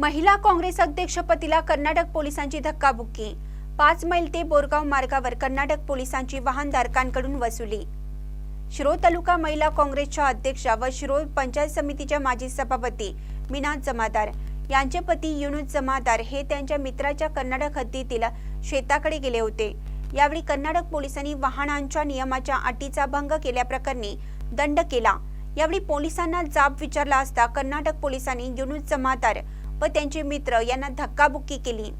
महिला काँग्रेस अध्यक्षपतीला कर्नाटक पोलिसांची धक्काबुक्की. पाच मैल ते बोरगाव मार्गावर कर्नाटक पोलिसांची वाहनधारकांकडून वसुली. शिरोळ तालुका महिला काँग्रेसच्या अध्यक्षा व शिरोळ पंचायत समितीच्या माजी सभापती मीना जमादार यांचे पती युनुस जमादार हे त्यांच्या मित्राच्या कर्नाटक हद्दीतील शेताकडे गेले होते. यावेळी कर्नाटक पोलिसांनी वाहनांच्या नियमाच्या अटीचा भंग केल्याप्रकरणी दंड केला. यावेळी पोलिसांना जाब विचारला असता कर्नाटक पोलिसांनी युनुस जमादार व त्यांचे मित्र यांना धक्काबुक्की केली.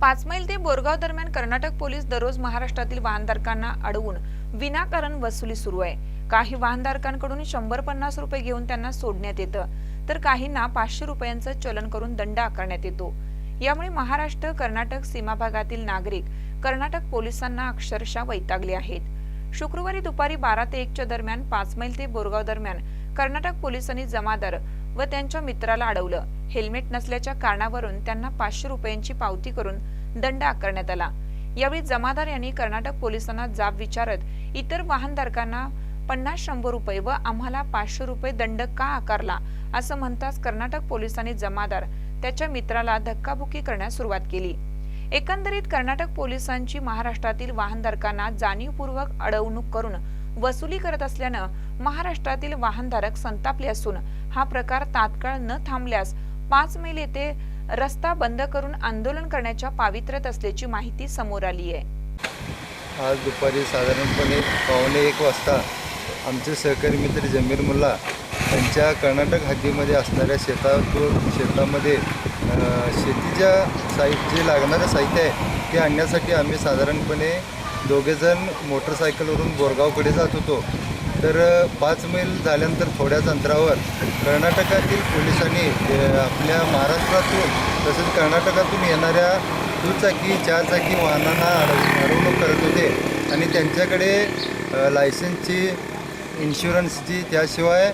पाच मैल ते बोरगाव दरम्यान कर्नाटक पोलीस दररोज महाराष्ट्रातील वाहनधारकांना अडवून विनाकारण वसुली सुरू आहे. काही वाहनधारकांकडून शंभर पन्नास रुपये घेऊन त्यांना सोडण्यात येतं तर काहींना पाचशे रुपयांचं चलन करून दंड आकारण्यात येतो. यामुळे महाराष्ट्र कर्नाटक सीमा भागातील नागरिक कर्नाटक पोलिसांना अक्षरशः वैतागले आहेत. शुक्रवारी दुपारी बारा ते एकच्या दरम्यान पाच मैल ते बोरगाव दरम्यान कर्नाटक पोलिसांनी जमादार व त्यांच्या मित्राला अडवलं. हेल्मेट नसल्याच्या कारणावरून त्यांना पाचशे रुपयांची पावती करून दंड आकारण्यात आला. यावेळी जमादार यांनी कर्नाटक पोलिसांना जाब विचारत इतर वाहनधारकांना पन्नास शंभर रुपये व आम्हाला पाचशे रुपये दंड का आकारला? असं म्हणताच कर्नाटक पोलिसांनी जमादार त्याच्या मित्राला धक्काबुक्की करण्यास सुरुवात केली. एकंदरीत कर्नाटक पोलिसांची महाराष्ट्रातील वाहनधारकांना जाणीवपूर्वक अडवणूक करून वसुली करत असल्यानं महाराष्ट्रातील वाहनधारक संतापले असून हा प्रकार तात्काळ न थांबल्यास पाच मैल येथे रस्ता बंद करून आंदोलन करण्याच्या पावित्र्यात असल्याची माहिती समोर आली आहे. आज दुपारी साधारणपणे पावणे एक वाजता आमचे सहकारी मित्र जमीर मुल्ला त्यांच्या कर्नाटक हद्दीमध्ये असणाऱ्या शेतातून शेतामध्ये शेतीच्या साहित्य जे लागणारं साहित्य आहे ते आणण्यासाठी आम्ही साधारणपणे दोघेजण मोटरसायकलवरून बोरगावकडे जात होतो. तर पाच मैल झाल्यानंतर थोड्याच अंतरावर कर्नाटकातील पोलिसांनी आपल्या महाराष्ट्रातून तसेच कर्नाटकातून येणाऱ्या दुचाकी चारचाकी वाहनांना अडवणूक करत होते. आणि त्यांच्याकडे लायसन्सची इन्शुरन्सची त्याशिवाय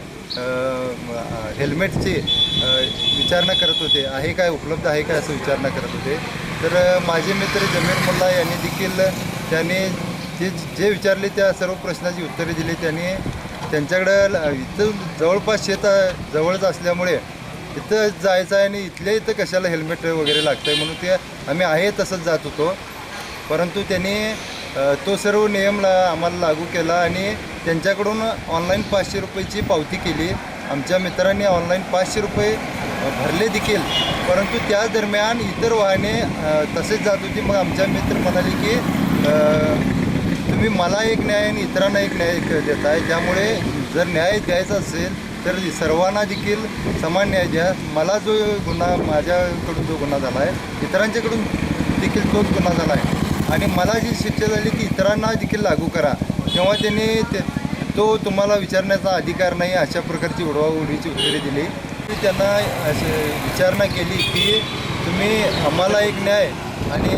हेल्मेटची विचारणा करत होते. आहे काय उपलब्ध आहे काय असं विचारणा करत होते. तर माझे मित्र जमीर मुल्ला यांनी देखील त्यांनी जे जे विचारले त्या सर्व प्रश्नाची उत्तरे दिली. त्यांनी त्यांच्याकडं इथं जवळपास शेत जवळच असल्यामुळे इथं जायचं आहे आणि इथल्या इथं कशाला हेल्मेट वगैरे लागतं आहे म्हणून ते आम्ही आहे तसंच जात होतो. परंतु त्यांनी तो सर्व नियम ला आम्हाला लागू केला आणि त्यांच्याकडून ऑनलाईन पाचशे रुपयेची पावती केली. आमच्या मित्रांनी ऑनलाईन पाचशे रुपये भरले देखील. परंतु त्या दरम्यान इतर वाहने तसेच जात होती. मग आमच्या मित्र म्हणाले की तुम्ही मला एक न्याय आणि इतरांना एक न्याय देताय. त्यामुळे जर न्याय द्यायचा असेल तर सर्वांना देखील समान न्याय द्या. मला जो गुन्हा माझ्याकडून जो गुन्हा झाला आहे इतरांच्याकडून देखील तोच गुन्हा झाला आहे आणि मला जी शिक्षा झाली ती इतरांना देखील लागू करा. तेव्हा त्यांनी ते तो तुम्हाला विचारण्याचा अधिकार नाही अशा प्रकारची उडवाउडीची उत्तरे दिली. मी त्यांना विचारणा केली की तुम्ही आम्हाला एक न्याय आणि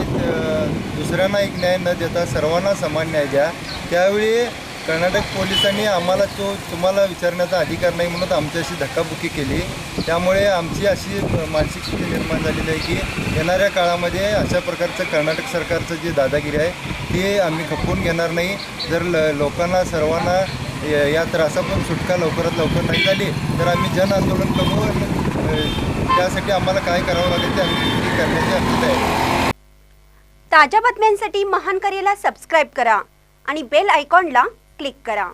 दुसऱ्यांना एक न्याय न देता सर्वांना समान न्याय द्या. त्यावेळी कर्नाटक पोलिसांनी आम्हाला तो तुम्हाला विचारण्याचा अधिकार नाही म्हणून आमच्याशी धक्काबुक्की केली. त्यामुळे आमची अशी मानसिक स्थिती निर्माण झालेली आहे की येणाऱ्या काळामध्ये अशा प्रकारचं कर्नाटक सरकारचं जे दादागिरी आहे ते आम्ही खपवून घेणार नाही. जर ल लोकांना सर्वांना या या त्रासातून सुटका लवकरात लवकर नाही झाली तर आम्ही जन आंदोलन करू त्यासाठी आम्हाला काय करावं लागेल ते आम्ही करण्याची अपेक्षा आहे. ताज्या बातम्यांसाठी महान करेला सबस्क्राईब करा आणि बेल आयकॉनला क्लिक करा.